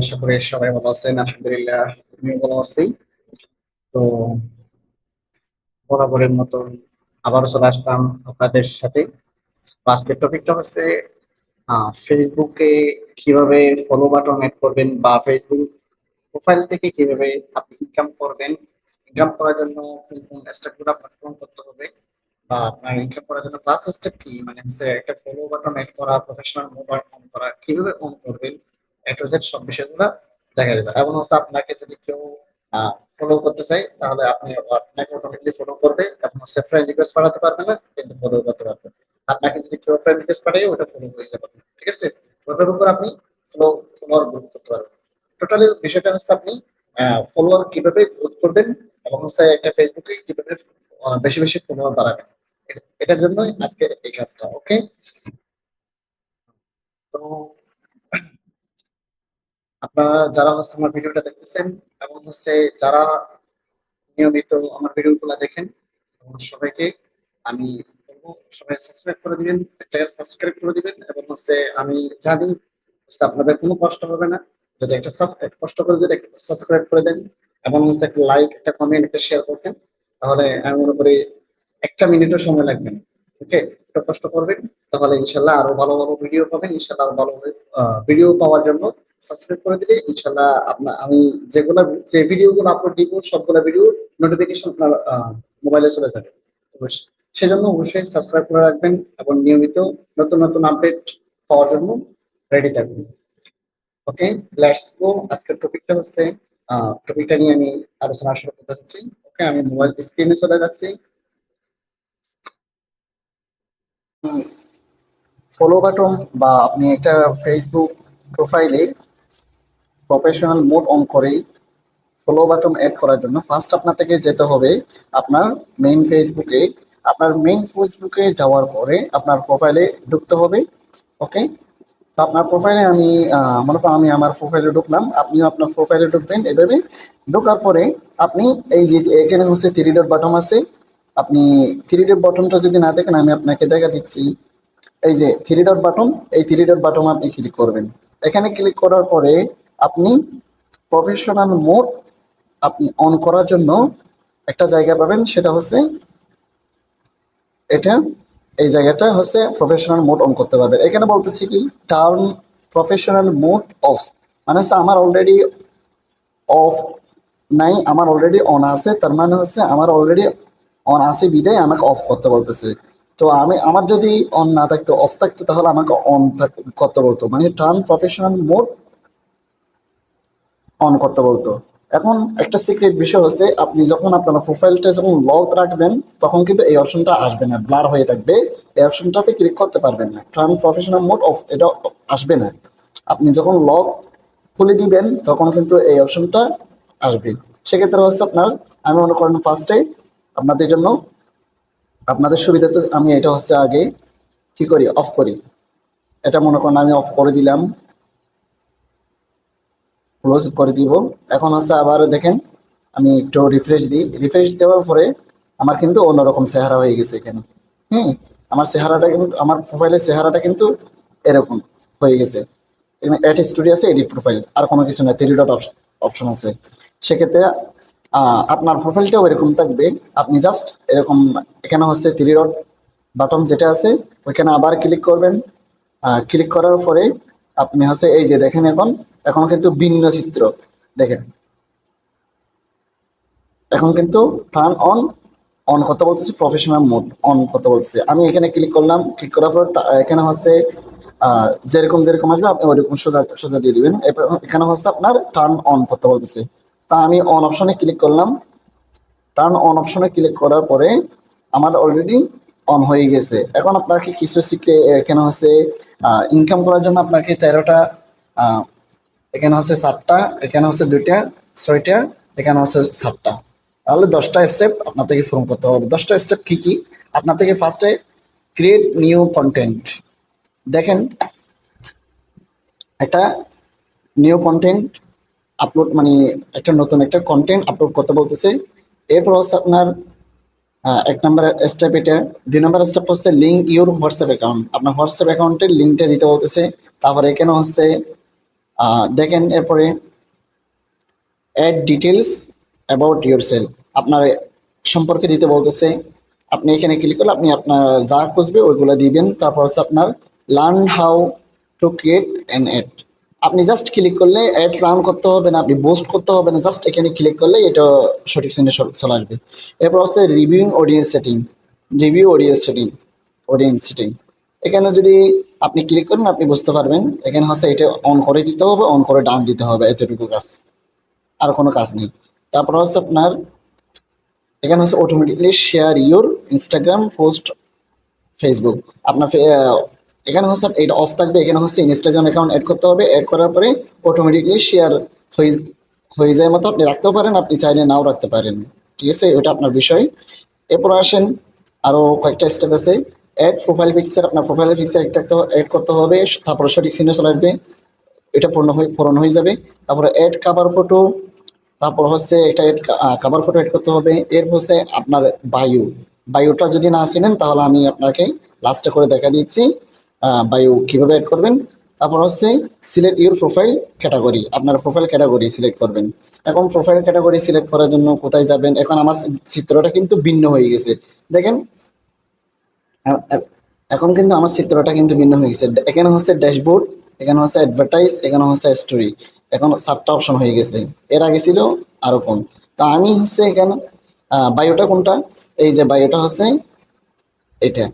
আশা করি সবাই ভালো আছেন, আলহামদুলিল্লাহ আমিও ভালো আছি। তো বরাবরের মতন আবারও চলে আসলাম আপনাদের সাথে। আজকের টপিকটা হচ্ছে ফেসবুকে কীভাবে ফলো বাটন এড করবেন বা ফেসবুক প্রোফাইল থেকে কীভাবে আপনি ইনকাম করবেন ইনকাম করার জন্য কোন কোন স্টেপগুলো আপনার পূরণ করতে হবে, বা আপনার ইনকাম করার জন্য ফার্স্ট স্টেপ কি? মানে হচ্ছে একটা ফলো বাটন এড করা প্রফেশনাল মোবাইল অন করা, কীভাবে অন করবেন এ টু সব বিষয়গুলো দেখা যাবে। এবং হচ্ছে আপনাকে যদি কেউ ফলো করতে চাই তাহলে আপনি আপনাকে অটোমেটিকলি ফলো করবে। এবং হচ্ছে ফ্রেন্ড রিকোয়েস্ট পাঠাতে পারবে না, কিন্তু ফলো করতে পারবে। আপনাকে যদি কেউ ফ্রেন্ড রিকোয়েস্ট পাঠায়, ওটা ফলো হয়ে যাবে ঠিক আছে? ওটার উপর আপনি ফলো ফলোয়ার গ্রুপ করতে পারবেন। টোটালি বিষয়টা হচ্ছে আপনি ফলোয়ার কীভাবে গ্রোথ করবেন এবং হচ্ছে একটা ফেসবুকে কীভাবে বেশি বেশি ফলোয়ার বাড়াবেন। এটার জন্যই আজকে এই কাজটা ওকে তো আপনারা যারা হচ্ছে আমার ভিডিওটা দেখতেছেন এবং হচ্ছে যারা নিয়মিত আমার ভিডিওগুলো দেখেন সবাইকে আমি বলব, সবাই সাবস্ক্রাইব করে দিবেন, একটা সাবস্ক্রাইব করে দিবেন, এবং হচ্ছে আমি জানি আপনাদের কোনো কষ্ট হবে না। যদি একটা সাবস্ক্রাইব কষ্ট করে যদি একটা সাবস্ক্রাইব করে দেন, এবং হচ্ছে একটা লাইক একটা কমেন্ট একটা শেয়ার করতেন, তাহলে আমি মনে করি একটা মিনিটও সময় লাগবে না। ওকে একটু কষ্ট করবেন, তাহলে ইনশাল্লাহ আরও ভালো ভালো ভিডিও পাবেন, ইনশাল্লাহ আরও ভালো ভিডিও পাওয়ার জন্য সাবস্ক্রাইব করে দিলে ইনশাল্লাহ আপনার, আমি যেগুলো, যে ভিডিওগুলো আপলোড দিব, সবগুলো ভিডিও নোটিফিকেশন আপনার মোবাইলে চলে যাবে। সেজন্য অবশ্যই সাবস্ক্রাইব করে রাখবেন এবং নিয়মিত নতুন নতুন আপডেট পাওয়ার জন্য রেডি থাকবেন। ওকে লেটস গো আজকের টপিকটা হচ্ছে টপিকটা নিয়ে আমি আলোচনা শুরু করতে যাচ্ছি। ওকে আমি মোবাইল স্ক্রিনে চলে যাচ্ছি। ফলো বাটন বা আপনি একটা ফেসবুক প্রোফাইলে প্রফেশনাল মোড অন করে ফলো বাটন অ্যাড করার জন্য ফার্স্ট আপনার থেকে যেতে হবে আপনার মেইন ফেসবুকে আপনার মেইন ফেসবুকে যাওয়ার পরে আপনার প্রোফাইলে ঢুকতে হবে ওকে তো আপনার প্রোফাইলে আমি মনে করুন আমি আমার প্রোফাইলে ঢুকলাম, আপনিও আপনার প্রোফাইলে ঢুকবেন। এভাবে ঢোকার পরে আপনি এই যে এখানে হচ্ছে থ্রি ডট বাটন আছে, আপনি থ্রি ডট বাটনটা যদি না দেখেন, আমি আপনাকে দেখা দিচ্ছি। এই যে থ্রি ডট বাটন এই থ্রি ডট বাটন আপনি ক্লিক করবেন। এখানে ক্লিক করার পরে আপনি প্রফেশনাল মোড আপনি অন করার জন্য একটা জায়গা পাবেন, সেটা হচ্ছে এটা, এই জায়গাটা হচ্ছে প্রফেশনাল মোড অন করতে পারবেন। এখানে বলতেছি কি টার্ন প্রফেশনাল মোড অফ মানে হচ্ছে আমার অলরেডি অফ নাই, আমার অলরেডি অন আছে, তার মানে হচ্ছে আমার অলরেডি অন আছে বিদায় আমাকে অফ করতে বলতেছে। তো আমি, আমার যদি অন না থাকতো অফ থাকতো, তাহলে আমাকে অন করতে বলতো। মানে টার্ন প্রফেশনাল মোড অন করতে বলতো। এখন একটা সিক্রেট বিষয় হচ্ছে, আপনি যখন আপনার প্রোফাইলটা যখন লক রাখবেন, তখন কিন্তু এই অপশনটা আসবে না ব্লার হয়ে থাকবে। এই অপশনটাতে ক্লিক করতে পারবেন না। টার্ন প্রফেশনাল মোড অফ এটা আসবে না। আপনি যখন লক খুলে দিবেন, তখন কিন্তু এই অপশনটা আসবে। সেক্ষেত্রে হচ্ছে আপনার, আমি মনে করেন ফার্স্টে আপনাদের জন্য, আপনাদের সুবিধা তো আমি এটা হচ্ছে আগে কি করি? অফ করি। এটা মনে করেন আমি অফ করে দিলাম। ক্লোজ করে দিব। এখন হচ্ছে আবার দেখেন, আমি একটু রিফ্রেশ দিই। রিফ্রেশ দেওয়ার পরে আমার কিন্তু অন্যরকম চেহারা হয়ে গেছে এখানে। হ্যাঁ আমার চেহারাটা কিন্তু, আমার প্রোফাইলের চেহারাটা কিন্তু এরকম হয়ে গেছে। এখানে অ্যাড আছে এডিট প্রোফাইল আর কোনো কিছু না থ্রি ডট অপশন আছে। সেক্ষেত্রে আপনার প্রোফাইলটাও এরকম থাকবে। আপনি জাস্ট এরকম, এখানে হচ্ছে থ্রি ডট বাটন যেটা আছে, ওইখানে আবার ক্লিক করবেন। ক্লিক করার পরে আপনি হচ্ছে এই যে দেখেন এখন এখন কিন্তু ভিন্ন চিত্র, দেখেন। এখন কিন্তু টার্ন অন অন করতে বলতেছে প্রফেশনাল মোড অন করতে বলতেছে। আমি এখানে ক্লিক করলাম ক্লিক করার পর এখানে হচ্ছে যেরকম যেরকম আসবে, আপনি ওইরকম সোজা সোজা দিয়ে দিবেন। এখানে হচ্ছে আপনার টার্ন অন করতে বলতেছে। তা আমি অন অপশনে ক্লিক করলাম। টার্ন অন অপশনে ক্লিক করার পরে আমার অলরেডি অন হয়ে গেছে। এখন আপনাকে কিছু শিখে এখানে হচ্ছে ইনকাম করার জন্য আপনাকে তেরোটা এখানে হচ্ছে সাতটা, এখানে হচ্ছে দুইটা, ছয়টা, এখানে হচ্ছে সাতটা। তাহলে দশটা স্টেপ আপনার থেকে ফোন করতে হবে। দশটা স্টেপ কি কি? আপনার থেকে ফার্স্টে ক্রিয়েট নিউ কন্টেন্ট দেখেন, একটা নিউ কন্টেন্ট আপলোড মানে একটা নতুন একটা কন্টেন্ট আপলোড করতে বলতেছে। এরপর হচ্ছে আপনার এক নম্বর স্টেপ এটা। দুই নম্বর স্টেপ হচ্ছে লিঙ্ক ইউর হোয়াটসঅ্যাপ অ্যাকাউন্ট আপনার হোয়াটসঅ্যাপ অ্যাকাউন্টের লিঙ্কটা দিতে বলতেছে। তারপরে এখানে হচ্ছে দেখেন এরপরে add details about yourself আপনার সম্পর্কে দিতে বলতেছে, আপনি এখানে ক্লিক করলে আপনি আপনার যা খুঁজবে ওইগুলো দিবেন। তারপর হচ্ছে আপনার learn how to create an ad আপনি জাস্ট ক্লিক করলে অ্যাড রান করতে হবে না, আপনি বোস্ট করতে হবে না জাস্ট এখানে ক্লিক করলে এটা সঠিক সিনে চলে আসবে। এরপর হচ্ছে review audience setting review audience setting audience setting এখানে যদি আপনি ক্লিক করেন, আপনি বুঝতে পারবেন। এখানে হচ্ছে এটা অন করে দিতে হবে অন করে ডান দিতে হবে এতটুকু কাজ। আর কোনো কাজ নেই। তারপর হচ্ছে আপনার, এখানে হচ্ছে automatically share your Instagram post Facebook আপনার এখানে হচ্ছে এটা অফ থাকবে। এখানে হচ্ছে ইনস্টাগ্রাম অ্যাকাউন্ট অ্যাড করতে হবে। অ্যাড করার পরে অটোমেটিকলি শেয়ার হয়ে হয়ে যায় মতো আপনি রাখতেও পারেন। আপনি চাইলে নাও রাখতে পারেন। ঠিক আছে? ওটা আপনার বিষয়। এরপর আসেন। আরও কয়েকটা স্টেপ আছে। অ্যাড প্রোফাইল পিকচার আপনার প্রোফাইল পিকচার একটা অ্যাড করতে হবে, তারপর সঠিক সিনে চলে আসবে। এটা পূর্ণ হয়ে, পূরণ হয়ে যাবে। তারপরে অ্যাড কাভার ফটো তারপর হচ্ছে একটা অ্যাড কাভার ফটো অ্যাড করতে হবে। এর হচ্ছে আপনার বায়ু বায়ুটা যদি না চিনেন, তাহলে আমি আপনাকে লাস্টে করে দেখা দিচ্ছি বায়ু কীভাবে অ্যাড করবেন। তারপর হচ্ছে সিলেক্ট ইউর প্রোফাইল ক্যাটাগরি আপনার প্রোফাইল ক্যাটাগরি সিলেক্ট করবেন। এখন প্রোফাইল ক্যাটাগরি সিলেক্ট করার জন্য কোথায় যাবেন? এখন আমার চিত্রটা কিন্তু ভিন্ন হয়ে গেছে। দেখেন এখন কিন্তু আমার চিত্রটা কিন্তু ভিন্ন হয়ে গেছে। এখানে হচ্ছে ড্যাশবোর্ড, এখানে হচ্ছে অ্যাডভার্টাইজ, এখানে হচ্ছে স্টোরি। এখন সাতটা অপশন হয়ে গেছে। এর আগে ছিল আরও কম তো আমি হচ্ছে এখানে বায়োটা কোনটা? এই যে বায়োটা হচ্ছে এটা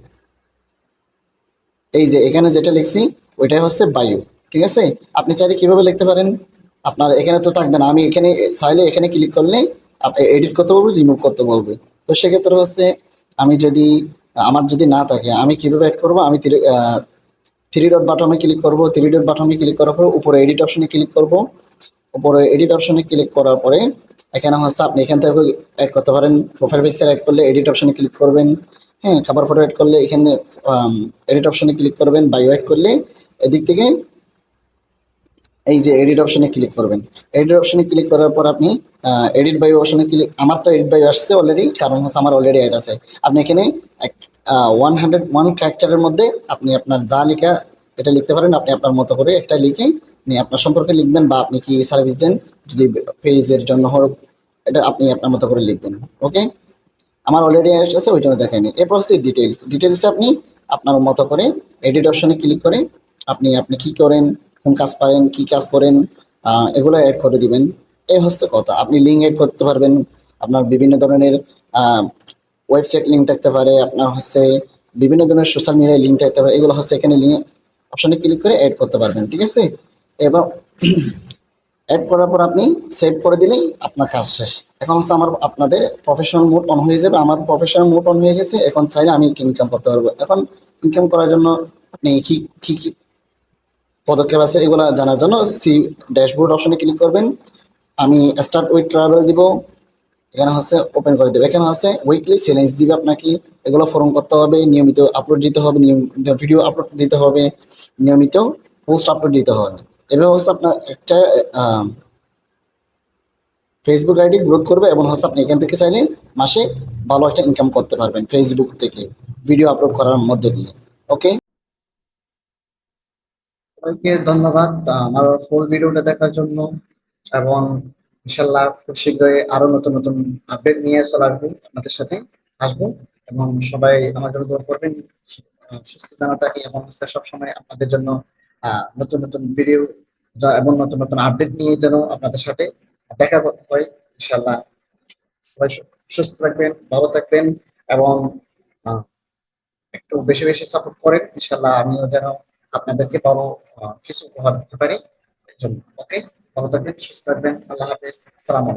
এই যে এখানে যেটা লিখছি, ওইটাই হচ্ছে বায়ু, ঠিক আছে? আপনি চাইলে কীভাবে লিখতে পারেন? আপনার এখানে তো থাকবে না। আমি এখানে, চাইলে এখানে ক্লিক করলে এডিট করতে বলবে রিমুভ করতে বলবে। তো সেক্ষেত্রে হচ্ছে আমি যদি আমার যদি না থাকে, আমি কীভাবে অ্যাড করব? আমি থ্রি ডট বাটনে ক্লিক করব। থ্রি ডট বাটনে ক্লিক করার পর উপরে এডিট অপশনে ক্লিক করব। উপরে এডিট অপশনে ক্লিক করার পরে এখানে হচ্ছে আপনি এখান থেকে অ্যাড করতে পারেন। প্রোফাইল পিকচার অ্যাড করলে এডিট অপশনে ক্লিক করবেন। হ্যাঁ খাবার ফটো অ্যাড করলে এখানে এডিট অপশনে ক্লিক করবেন। বায়ো অ্যাড করলে এদিক থেকে এই যে এডিট অপশনে ক্লিক করবেন। এডিট অপশনে ক্লিক করার পর আপনি এডিট বাই অপশনে ক্লিক আমার তো এডিট বায়ো আসছে অলরেডি কারণ হচ্ছে আমার অলরেডি অ্যাড আছে। আপনি এখানে ওয়ান হান্ড্রেড ওয়ান ক্যারেক্টারের মধ্যে আপনি আপনার যা লেখা, এটা লিখতে পারেন, আপনি আপনার মতো করে একটা লিখে নিয়ে আপনার সম্পর্কে লিখবেন বা আপনি কি সার্ভিস দেন, যদি পেজের জন্য হোক, এটা আপনি আপনার মতো করে লিখবেন ওকে আমার অলরেডি আছে ওইটা দেখায়নি এরপর হচ্ছে ডিটেলস ডিটেলসে আপনি আপনার মতো করে এডিট অপশনে ক্লিক করে আপনি আপনি কি করেন কোন কাজ পারেন, কি কাজ করেন এগুলো অ্যাড করে দিবেন। এই হচ্ছে কথা, আপনি লিঙ্ক অ্যাড করতে পারবেন, আপনার বিভিন্ন ধরনের ওয়েবসাইট লিঙ্ক থাকতে পারে, আপনার হচ্ছে বিভিন্ন ধরনের সোশ্যাল মিডিয়ায় লিঙ্ক থাকতে পারে, এগুলো হচ্ছে এখানে লিঙ্ক অপশানে ক্লিক করে অ্যাড করতে পারবেন, ঠিক আছে? এবং অ্যাড করার পর আপনি সেভ করে দিলেই আপনার কাজ শেষ। এখন হচ্ছে আমার, আপনাদের প্রফেশনাল মোড অন হয়ে যাবে। আমার প্রফেশনাল মোড অন হয়ে গেছে, এখন চাইলে আমি ইনকাম করতে পারব। এখন ইনকাম করার জন্য আপনি কি কি পদক্ষেপ আছে এগুলো জানার জন্য সি ড্যাশবোর্ড অপশনে ক্লিক করবেন। আমি স্টার্ট উইথ ট্রাভেল দিব। এখানে হচ্ছে ওপেন করে দেবে। এখানে হচ্ছে উইকলি চ্যালেঞ্জ দিবে আপনাকে। এগুলো ফর্ম করতে হবে, নিয়মিত আপলোড দিতে হবে, নিয়মিত ভিডিও আপলোড দিতে হবে, নিয়মিত পোস্ট আপলোড দিতে হবে। এভাবে হচ্ছে আপনার একটা ফেসবুক আইডি গ্রোথ করবে এবং হচ্ছে আপনি এখান থেকে চাইলে মাসে ভালো একটা ইনকাম করতে পারবেন ফেসবুক থেকে ভিডিও আপলোড করার মধ্য দিয়ে। ওকে সবাইকে ধন্যবাদ আমার ফুল ভিডিওটা দেখার জন্য এবং ইনশাল্লাহ খুব শীঘ্রই আরও নতুন নতুন আপডেট নিয়ে চলে আসব, আপনাদের সাথে আসব এবং সবাই আমার জন্য দোয়া করবেন সুস্থ জানা থাকি এবং হচ্ছে সবসময় আপনাদের জন্য নতুন নতুন ভিডিও এবং নতুন নতুন আপডেট নিয়ে যেন আপনাদের সাথে দেখা হয় ইনশাল্লাহ সবাই সুস্থ থাকবেন, ভালো থাকবেন এবং একটু বেশি বেশি সাপোর্ট করেন, ইনশাল্লাহ আমিও যেন আপনাদেরকে বড় কিছু উপহার দিতে পারি। জন্য ওকে ভালো থাকবেন, সুস্থ থাকবেন। আল্লাহ হাফেজ। আসসালামু